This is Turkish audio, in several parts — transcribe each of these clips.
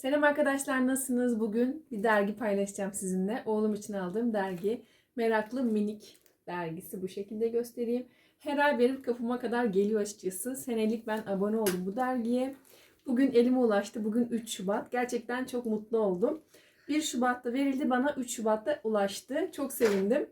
Selam arkadaşlar nasılsınız? Bugün bir dergi paylaşacağım sizinle. Oğlum için aldığım dergi. Meraklı Minik dergisi bu şekilde göstereyim. Her ay benim kapıma kadar geliyor açıkçası. Senelik ben abone oldum bu dergiye. Bugün elime ulaştı. Bugün 3 Şubat. Gerçekten çok mutlu oldum. 1 Şubat'ta verildi bana 3 Şubat'ta ulaştı. Çok sevindim.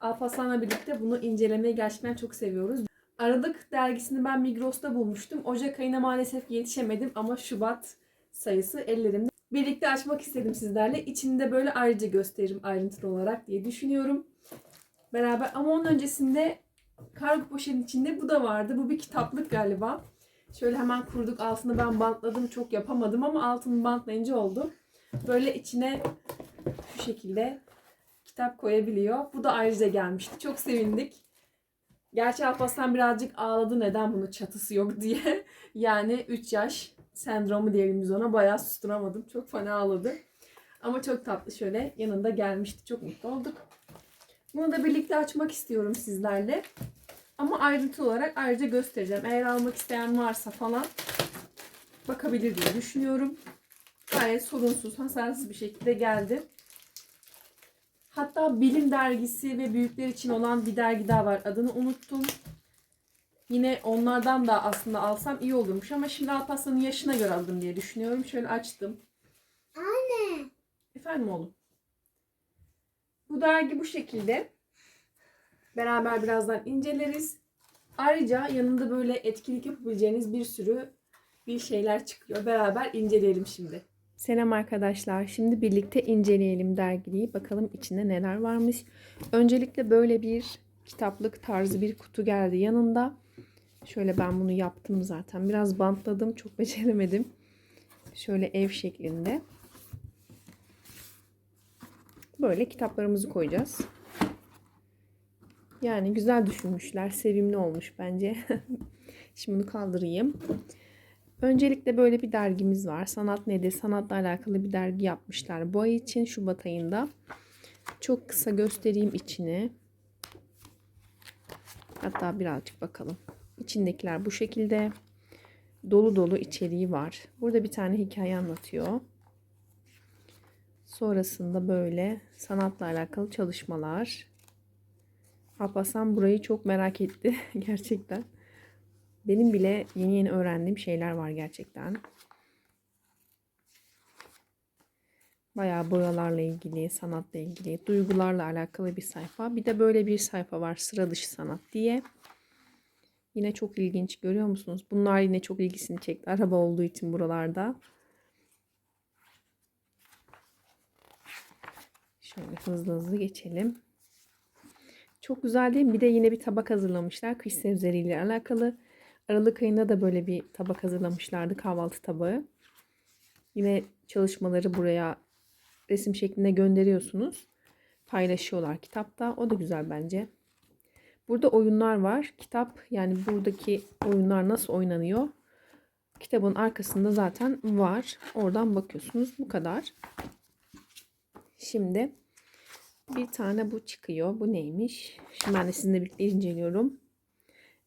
Alparslan'la birlikte bunu incelemeyi gerçekten çok seviyoruz. Aralık dergisini ben Migros'ta bulmuştum. Ocak ayına maalesef yetişemedim ama Şubat sayısı ellerimde. Birlikte açmak istedim sizlerle. İçinde böyle ayrıca gösteririm ayrıntılı olarak diye düşünüyorum. Beraber ama onun öncesinde kargo poşetin içinde bu da vardı. Bu bir kitaplık galiba. Şöyle hemen kurduk. Altını ben bantladım. Çok yapamadım ama altını bantlayınca oldu. Böyle içine şu şekilde kitap koyabiliyor. Bu da ayrıca gelmişti. Çok sevindik. Gerçi Alparslan birazcık ağladı neden bunun çatısı yok diye. Yani 3 yaş sendromu diyelim biz ona. Bayağı susturamadım. Çok fena ağladı. Ama çok tatlı şöyle yanında gelmişti. Çok mutlu olduk. Bunu da birlikte açmak istiyorum sizlerle. Ama ayrıntı olarak ayrıca göstereceğim. Eğer almak isteyen varsa falan bakabilir diye düşünüyorum. Gayet sorunsuz, hasarsız bir şekilde geldi. Hatta bilim dergisi ve büyükler için olan bir dergi daha var. Adını unuttum. Yine onlardan da aslında alsam iyi olurmuş ama şimdi Alparslan'ın yaşına göre aldım diye düşünüyorum. Şöyle açtım. Anne. Efendim oğlum. Bu dergi bu şekilde. Beraber birazdan inceleriz. Ayrıca yanında böyle etkinlik yapabileceğiniz bir sürü bir şeyler çıkıyor. Beraber inceleyelim şimdi. Selam arkadaşlar. Şimdi birlikte inceleyelim dergiyi. Bakalım içinde neler varmış. Öncelikle böyle bir kitaplık tarzı bir kutu geldi yanında. Şöyle ben bunu yaptım zaten. Biraz bantladım. Çok beceremedim. Şöyle ev şeklinde. Böyle kitaplarımızı koyacağız. Yani güzel düşünmüşler. Sevimli olmuş bence. Şimdi bunu kaldırayım. Öncelikle böyle bir dergimiz var. Sanat nedir? Sanatla alakalı bir dergi yapmışlar. Bu ay için Şubat ayında. Çok kısa göstereyim içini. Hatta birazcık bakalım. İçindekiler bu şekilde. Dolu dolu içeriği var. Burada bir tane hikaye anlatıyor. Sonrasında böyle sanatla alakalı çalışmalar. Alparslan burayı çok merak etti gerçekten. Benim bile yeni yeni öğrendiğim şeyler var gerçekten. Bayağı boyalarla ilgili, sanatla ilgili, duygularla alakalı bir sayfa. Bir de böyle bir sayfa var sıra dışı sanat diye. Yine çok ilginç görüyor musunuz? Bunlar yine çok ilgisini çekti. Araba olduğu için buralarda. Şöyle hızlı hızlı geçelim. Çok güzel değil mi? Bir de yine bir tabak hazırlamışlar. Kış sebzeleriyle alakalı. Aralık ayında da böyle bir tabak hazırlamışlardı. Kahvaltı tabağı. Yine çalışmaları buraya resim şeklinde gönderiyorsunuz. Paylaşıyorlar kitapta. O da güzel bence. Burada oyunlar var. Kitap yani buradaki oyunlar nasıl oynanıyor? Kitabın arkasında zaten var. Oradan bakıyorsunuz. Bu kadar. Şimdi bir tane bu çıkıyor. Bu neymiş? Şimdi ben de sizinle birlikte inceliyorum.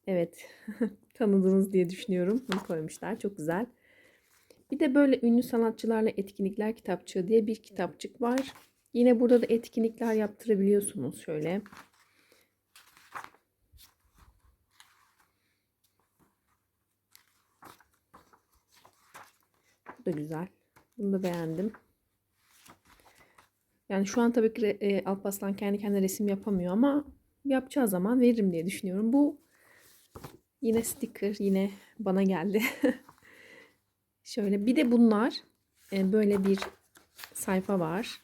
Evet. Tanıdınız diye düşünüyorum. Bunu koymuşlar. Çok güzel. Bir de böyle ünlü sanatçılarla etkinlikler kitapçığı diye bir kitapçık var. Yine burada da etkinlikler yaptırabiliyorsunuz. Şöyle. Da güzel. Bunu da beğendim. Yani şu an tabii ki e, Alparslan kendi kendine resim yapamıyor ama yapacağı zaman veririm diye düşünüyorum. Bu yine sticker yine bana geldi. Şöyle bir de bunlar e, böyle bir sayfa var.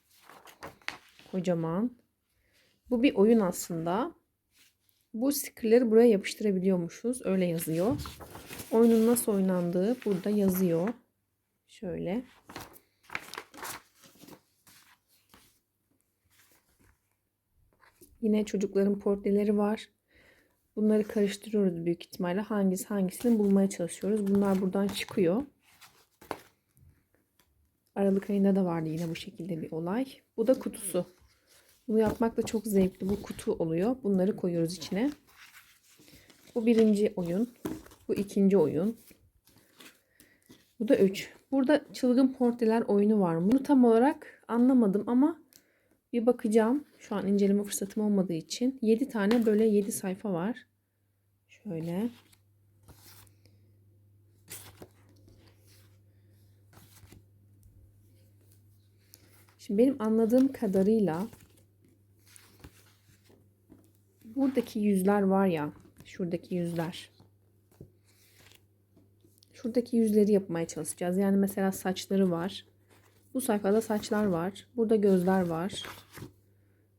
Kocaman. Bu bir oyun aslında. Bu stickerleri buraya yapıştırabiliyormuşuz. Öyle yazıyor. Oyunun nasıl oynandığı burada yazıyor. Şöyle. Yine çocukların portreleri var. Bunları karıştırıyoruz büyük ihtimalle. Hangisi hangisini bulmaya çalışıyoruz. Bunlar buradan çıkıyor. Aralık ayında da vardı yine bu şekilde bir olay. Bu da kutusu. Bunu yapmak da çok zevkli. Bu kutu oluyor. Bunları koyuyoruz içine. Bu birinci oyun. Bu ikinci oyun. Bu da üç. Burada çılgın portreler oyunu var mı? Bunu tam olarak anlamadım ama bir bakacağım. Şu an inceleme fırsatım olmadığı için. 7 tane böyle 7 sayfa var. Şöyle. Şimdi benim anladığım kadarıyla buradaki yüzler var ya, şuradaki yüzler. Şuradaki yüzleri yapmaya çalışacağız. Yani mesela saçları var. Bu sayfada saçlar var. Burada gözler var.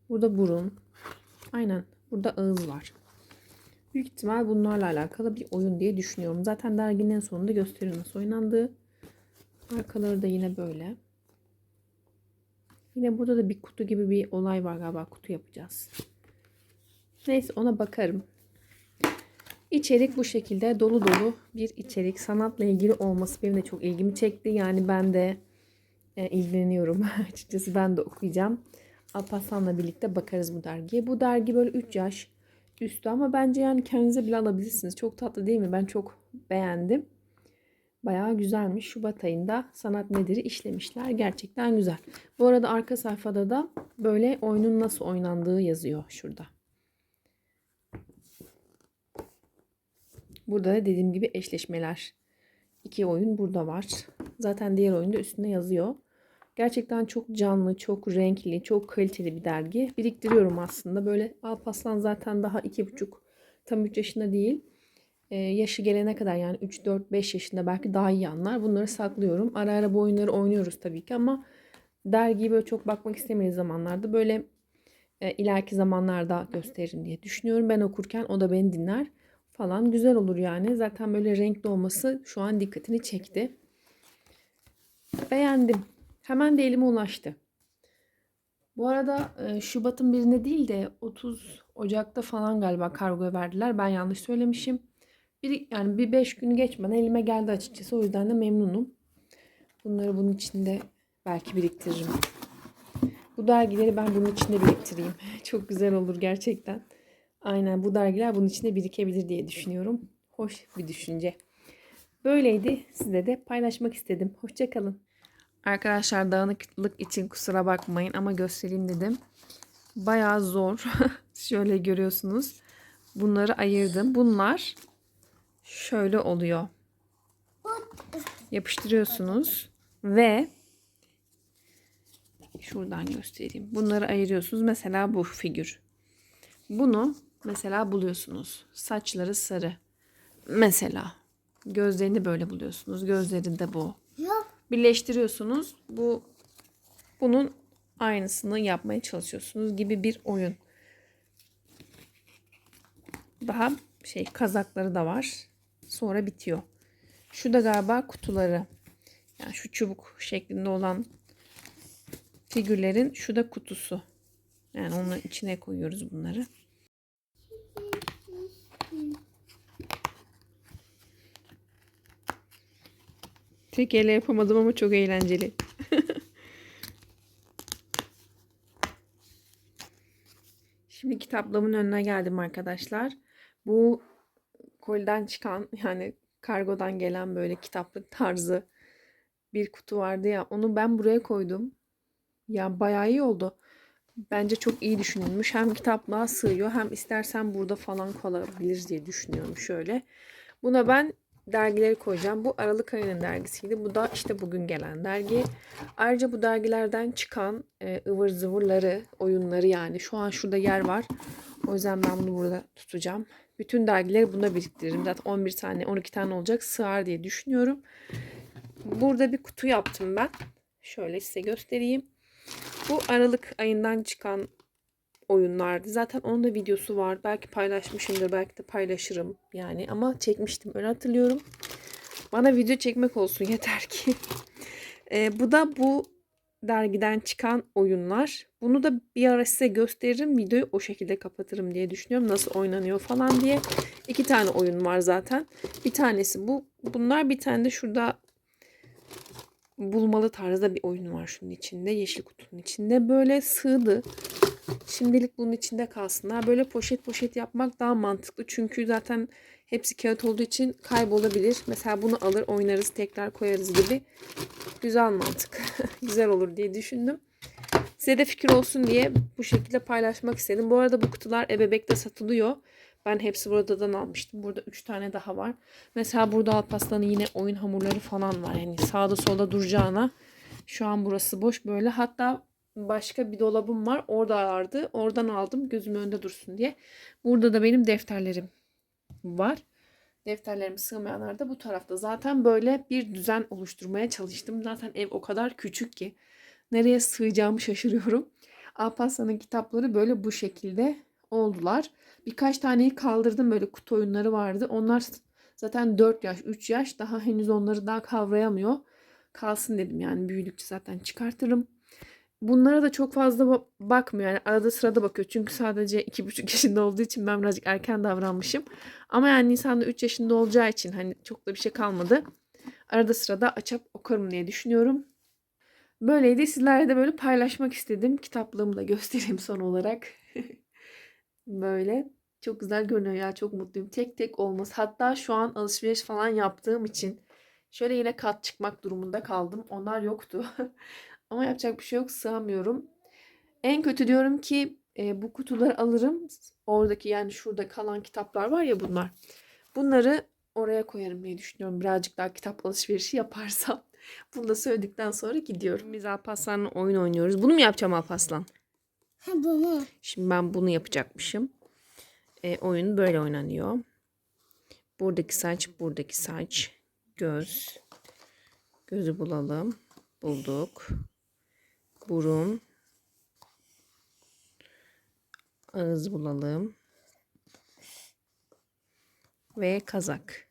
Burada burun. Aynen. Burada ağız var. Büyük ihtimal bunlarla alakalı bir oyun diye düşünüyorum. Zaten derginin en sonunda gösteriyor nasıl oynandığı. Arkaları da yine böyle. Yine burada da bir kutu gibi bir olay var galiba. Kutu yapacağız. Neyse ona bakarım. İçerik bu şekilde dolu dolu bir içerik. Sanatla ilgili olması benim de çok ilgimi çekti. Yani ben de e, ilgileniyorum. Açıkçası ben de okuyacağım. Alparslan'la birlikte bakarız bu dergiye. Bu dergi böyle 3 yaş üstü ama bence yani kendinize bile alabilirsiniz. Çok tatlı değil mi? Ben çok beğendim. Bayağı güzelmiş. Şubat ayında sanat nedir'i işlemişler. Gerçekten güzel. Bu arada arka sayfada da böyle oyunun nasıl oynandığı yazıyor şurada. Burada da dediğim gibi eşleşmeler. İki oyun burada var. Zaten diğer oyunda üstünde yazıyor. Gerçekten çok canlı, çok renkli, çok kaliteli bir dergi. Biriktiriyorum aslında. Böyle Alpaslan zaten daha iki buçuk, tam 3 yaşında değil. Ee, yaşı gelene kadar yani 3, 4, 5 yaşında belki daha iyi anlar. Bunları saklıyorum. Ara ara bu oyunları oynuyoruz tabii ki ama dergiyi böyle çok bakmak istemediği zamanlarda böyle e, ileriki zamanlarda gösteririm diye düşünüyorum. Ben okurken o da beni dinler falan. Güzel olur yani. Zaten böyle renkli olması şu an dikkatini çekti. Beğendim. Hemen de elime ulaştı. Bu arada e, Şubat'ın birinde değil de 30 Ocak'ta falan galiba kargoya verdiler. Ben yanlış söylemişim. Bir, yani bir 5 gün geçmeden elime geldi açıkçası. O yüzden de memnunum. Bunları bunun içinde belki biriktiririm. Bu dergileri ben bunun içinde biriktireyim. Çok güzel olur gerçekten. Aynen bu dergiler bunun içinde birikebilir diye düşünüyorum. Hoş bir düşünce. Böyleydi. Size de paylaşmak istedim. Hoşçakalın. Arkadaşlar dağınıklık için kusura bakmayın ama göstereyim dedim. Bayağı zor. Şöyle görüyorsunuz. Bunları ayırdım. Bunlar şöyle oluyor. Yapıştırıyorsunuz ve şuradan göstereyim. Bunları ayırıyorsunuz. Mesela bu figür. Bunu mesela buluyorsunuz. Saçları sarı. Mesela gözlerini böyle buluyorsunuz. Gözlerinde bu. Birleştiriyorsunuz. Bu bunun aynısını yapmaya çalışıyorsunuz gibi bir oyun. Daha şey kazakları da var. Sonra bitiyor. Şu da galiba kutuları. Yani şu çubuk şeklinde olan figürlerin şu da kutusu. Yani onun içine koyuyoruz bunları. Tek elle yapamadım ama çok eğlenceli. Şimdi kitaplığımın önüne geldim arkadaşlar. Bu koliden çıkan yani kargodan gelen böyle kitaplık tarzı bir kutu vardı ya onu ben buraya koydum. Ya bayağı iyi oldu. Bence çok iyi düşünülmüş. Hem kitaplığa sığıyor hem istersen burada falan kalabilir diye düşünüyorum şöyle. Buna ben dergileri koyacağım. Bu Aralık ayının dergisiydi. Bu da işte bugün gelen dergi. Ayrıca bu dergilerden çıkan e, ıvır zıvırları, oyunları yani. Şu an şurada yer var. O yüzden ben bunu burada tutacağım. Bütün dergileri buna biriktiririm. Zaten 11 tane, 12 tane olacak. Sığar diye düşünüyorum. Burada bir kutu yaptım ben. Şöyle size göstereyim. Bu Aralık ayından çıkan oyunlardı. Zaten onun da videosu var. Belki paylaşmışımdır. Belki de paylaşırım. Yani ama çekmiştim. Öyle hatırlıyorum. Bana video çekmek olsun yeter ki. Ee, bu da bu dergiden çıkan oyunlar. Bunu da bir ara size gösteririm. Videoyu o şekilde kapatırım diye düşünüyorum. Nasıl oynanıyor falan diye. İki tane oyun var zaten. Bir tanesi bu. Bunlar bir tane de şurada bulmalı tarzda bir oyun var şunun içinde. Yeşil kutunun içinde. Böyle sığdı. Şimdilik bunun içinde kalsınlar. Böyle poşet poşet yapmak daha mantıklı. Çünkü zaten hepsi kağıt olduğu için kaybolabilir. Mesela bunu alır oynarız tekrar koyarız gibi. Güzel mantık. Güzel olur diye düşündüm. Size de fikir olsun diye bu şekilde paylaşmak istedim. Bu arada bu kutular ebebekte satılıyor. Ben hepsi buradan almıştım. Burada 3 tane daha var. Mesela burada Alparslan'ın yine oyun hamurları falan var. Yani sağda solda duracağına. Şu an burası boş böyle. Hatta başka bir dolabım var. Orada vardı. Oradan aldım gözümün önünde dursun diye. Burada da benim defterlerim var. Defterlerim sığmayanlar da bu tarafta. Zaten böyle bir düzen oluşturmaya çalıştım. Zaten ev o kadar küçük ki nereye sığacağımı şaşırıyorum. Alparslan'ın kitapları böyle bu şekilde oldular. Birkaç taneyi kaldırdım böyle kutu oyunları vardı. Onlar zaten 4 yaş, 3 yaş daha henüz onları daha kavrayamıyor. Kalsın dedim yani büyüdükçe zaten çıkartırım. Bunlara da çok fazla ba- bakmıyor. Yani arada sırada bakıyor. Çünkü sadece 2,5 yaşında olduğu için ben birazcık erken davranmışım. Ama yani Nisan'da 3 yaşında olacağı için hani çok da bir şey kalmadı. Arada sırada açıp okurum diye düşünüyorum. Böyleydi. Sizlerle de böyle paylaşmak istedim. Kitaplığımı da göstereyim son olarak. böyle. Çok güzel görünüyor ya. Çok mutluyum. Tek tek olmaz. Hatta şu an alışveriş falan yaptığım için şöyle yine kat çıkmak durumunda kaldım. Onlar yoktu. Ama yapacak bir şey yok. Sığamıyorum. En kötü diyorum ki e, bu kutuları alırım. Oradaki yani şurada kalan kitaplar var ya bunlar. Bunları oraya koyarım diye düşünüyorum. Birazcık daha kitap alışverişi yaparsam. Bunu da söyledikten sonra gidiyorum. Biz Alparslan'la oyun oynuyoruz. Bunu mu yapacağım Alparslan? Ha bunu. Şimdi ben bunu yapacakmışım. E, oyun böyle oynanıyor. Buradaki saç, buradaki saç, göz. Gözü bulalım. Bulduk. Burun. Ağız bulalım. Ve kazak.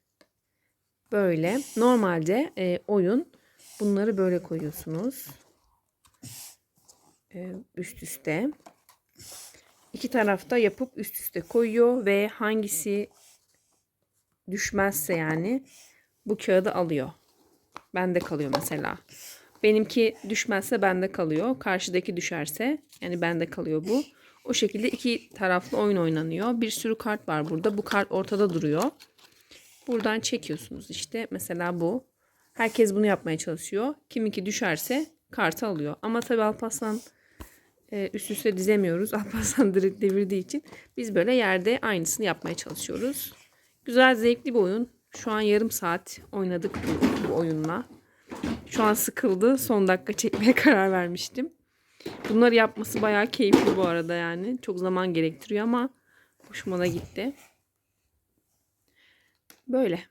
Böyle. Normalde e, oyun bunları böyle koyuyorsunuz. E, üst üste. İki tarafta yapıp üst üste koyuyor ve hangisi düşmezse yani bu kağıdı alıyor. Bende kalıyor mesela. Benimki düşmezse bende kalıyor. Karşıdaki düşerse yani bende kalıyor bu. O şekilde iki taraflı oyun oynanıyor. Bir sürü kart var burada. Bu kart ortada duruyor. Buradan çekiyorsunuz işte. Mesela bu. Herkes bunu yapmaya çalışıyor. Kiminki düşerse kartı alıyor. Ama tabii Alparslan e, üst üste dizemiyoruz. Alparslan direkt devirdiği için biz böyle yerde aynısını yapmaya çalışıyoruz. Güzel zevkli bir oyun. Şu an yarım saat oynadık bu, bu oyunla. Şu an sıkıldı. Son dakika çekmeye karar vermiştim. Bunları yapması bayağı keyifli bu arada yani. Çok zaman gerektiriyor ama hoşuma da gitti. Böyle.